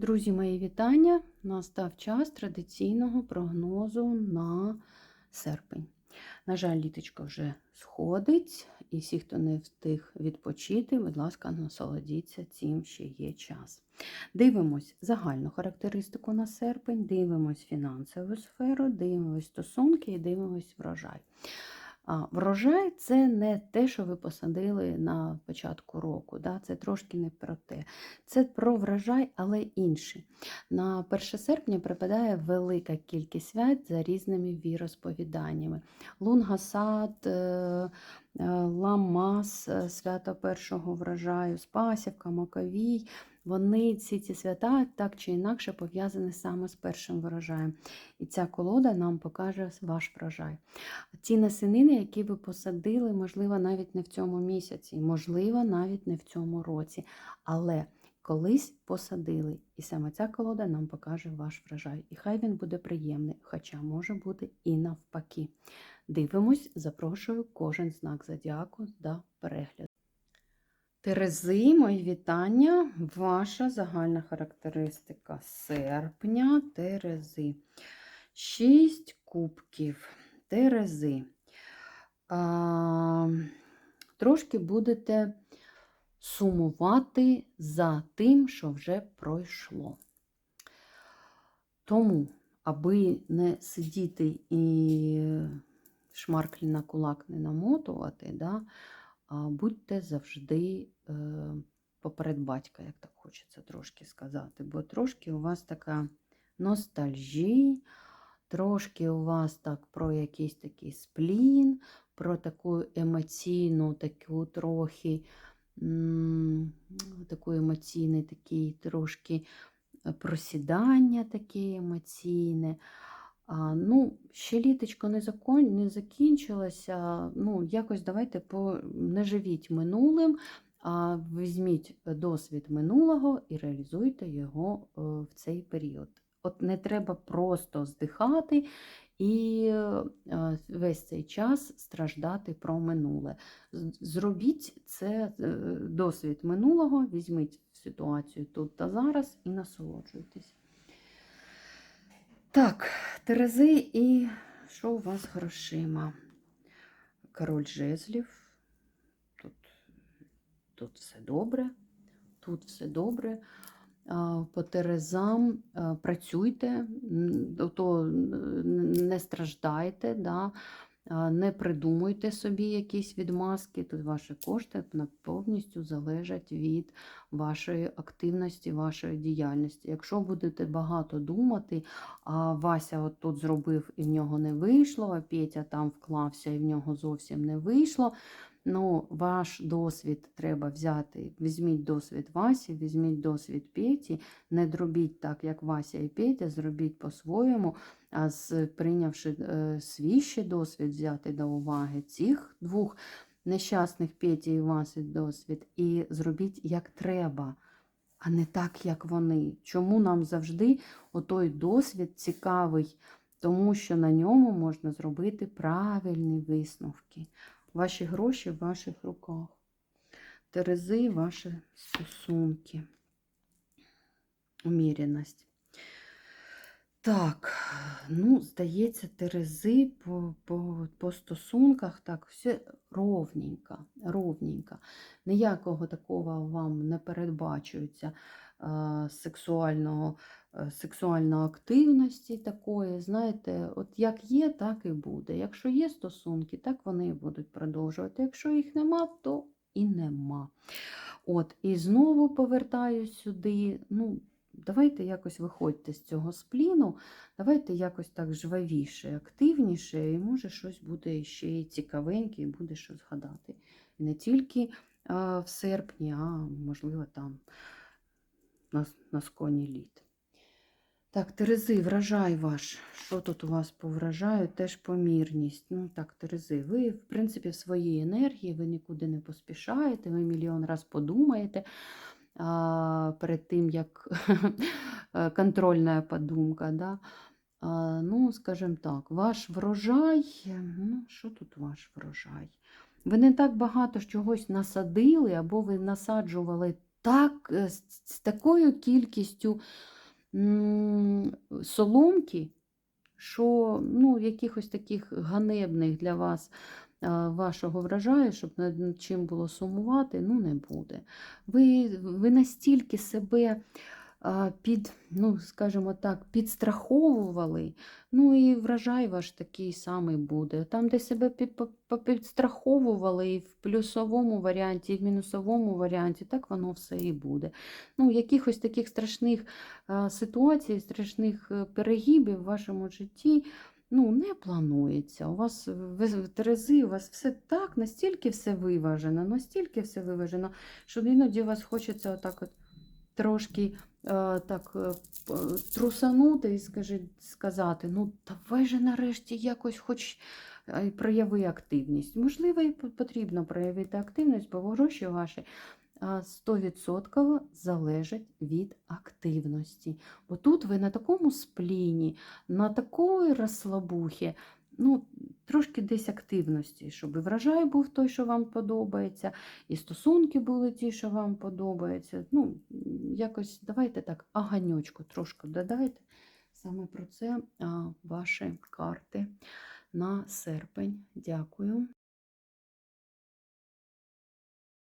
Друзі, мої вітання! Настав час традиційного прогнозу на серпень. На жаль, літочко вже сходить, і всі, хто не встиг відпочити, будь ласка, насолодіться цим ще є час. Дивимось загальну характеристику на серпень, дивимось фінансову сферу, дивимось стосунки і дивимось врожай. А Врожай це не те, що ви посадили на початку року. Да? Це трошки не про те. Це про врожай, але інший. На 1 серпня припадає велика кількість свят за різними віросповіданнями. Лунгасад, е, е, Ламас, е, свято першого врожаю, Спасівка, Маковій. Вони ці ці свята так чи інакше пов'язані саме з першим врожаєм. І ця колода нам покаже ваш врожай. Ті насінини, які ви посадили, можливо, навіть не в цьому місяці, можливо, навіть не в цьому році. Але колись посадили. І саме ця колода нам покаже ваш врожай. І хай він буде приємний, хоча може бути і навпаки. Дивимось, запрошую кожен знак зодіаку до перегляду. Терези, мої вітання. Ваша загальна характеристика серпня Терези. Шість кубків. Терези. А, Трошки будете сумувати за тим, що вже пройшло. Тому, аби не сидіти і шмарклі на кулак не намотувати, да, будьте завжди е, поперед батька, як так хочеться трошки сказати. Бо трошки у вас така ностальжія, трошки у вас так про якийсь такий сплін, про таку емоційну, таку трохи таку емоційний такий трошки е, просідання таке емоційне. А, Ну, ще літочко не закон, не закінчилося. Ну, якось давайте по, живіть минулим, а візьміть досвід минулого і реалізуйте його е, в цей період. От не треба просто здихати і е, весь цей час страждати про минуле. Зробіть це е, досвід минулого, візьміть ситуацію тут та зараз і насолоджуйтесь. Так, Терези, і що у вас грошима? Король жезлів. Тут, тут все добре, тут все добре. По Терезам працюйте, то не страждайте. Да? Не придумуйте собі якісь відмазки, тут ваші кошти повністю залежать від вашої активності, вашої діяльності. Якщо будете багато думати, а Вася от тут зробив і в нього не вийшло, а Петя там вклався і в нього зовсім не вийшло, Ну, ваш досвід треба взяти. Візьміть досвід Васі, візьміть досвід Петі, не зробіть так, як Вася і Петя, зробіть по-своєму, а прийнявши е, свій ще досвід, взяти до уваги цих двох нещасних Петі і Васі досвід, і зробіть як треба, а не так, як вони. Чому нам завжди отой досвід цікавий? Тому що на ньому можна зробити правильні висновки. Ваші гроші в ваших руках. Терези, ваші стосунки. Уміряність. Так, ну, здається, Терези по по, по стосунках так, все ровненько, ровненько. Ніякого такого вам не передбачується сексуального Е, сексуальної активності такої, знаєте, от як є, так і буде. Якщо є стосунки, так вони і будуть продовжувати. Якщо їх нема, то і нема. От, І знову повертаюсь сюди. ну, Давайте якось виходьте з цього спліну, давайте якось так жвавіше, активніше, і може щось буде ще і цікавеньке, і буде що згадати. І не тільки в серпні, а можливо там на, на сконі літ. Так, Терези, врожай ваш. Що тут у вас по врожаю? Теж помірність. Ну так, Терези, ви, в принципі, в своїй енергії, ви нікуди не поспішаєте, ви мільйон раз подумаєте а, перед тим, як контрольна подумка. Да? А, Ну, скажімо так, ваш врожай. ну, Що тут ваш врожай? Ви не так багато чогось насадили, або ви насаджували так, е, з, такою кількістю соломки, що ну, якихось таких ганебних для вас вашого врожаю, щоб над чим було сумувати, ну не буде. Ви, ви настільки себе під, ну, скажімо так, підстраховували, ну і врожай ваш такий самий буде. Там, де себе підстраховували і в плюсовому варіанті, і в мінусовому варіанті, так воно все і буде. Ну, якихось таких страшних ситуацій, страшних е, перегибів в вашому житті. Ну, не планується. У вас в Терези, у вас все так, настільки все виважено, настільки все виважено, що іноді у вас хочеться отак от трошки е, так е, трусанути і скажи, сказати, ну давай же нарешті якось хоч е, прояви активність. Можливо, і потрібно проявити активність, бо гроші ваші 100% залежать від активності. Бо тут ви на такому спліні, на такої розслабухі, ну, трошки десь активності, щоб і врожай був той, що вам подобається, і стосунки були ті, що вам подобаються. Ну, якось давайте так, аганьочку трошки додайте. Саме про це ваші карти на серпень. Дякую.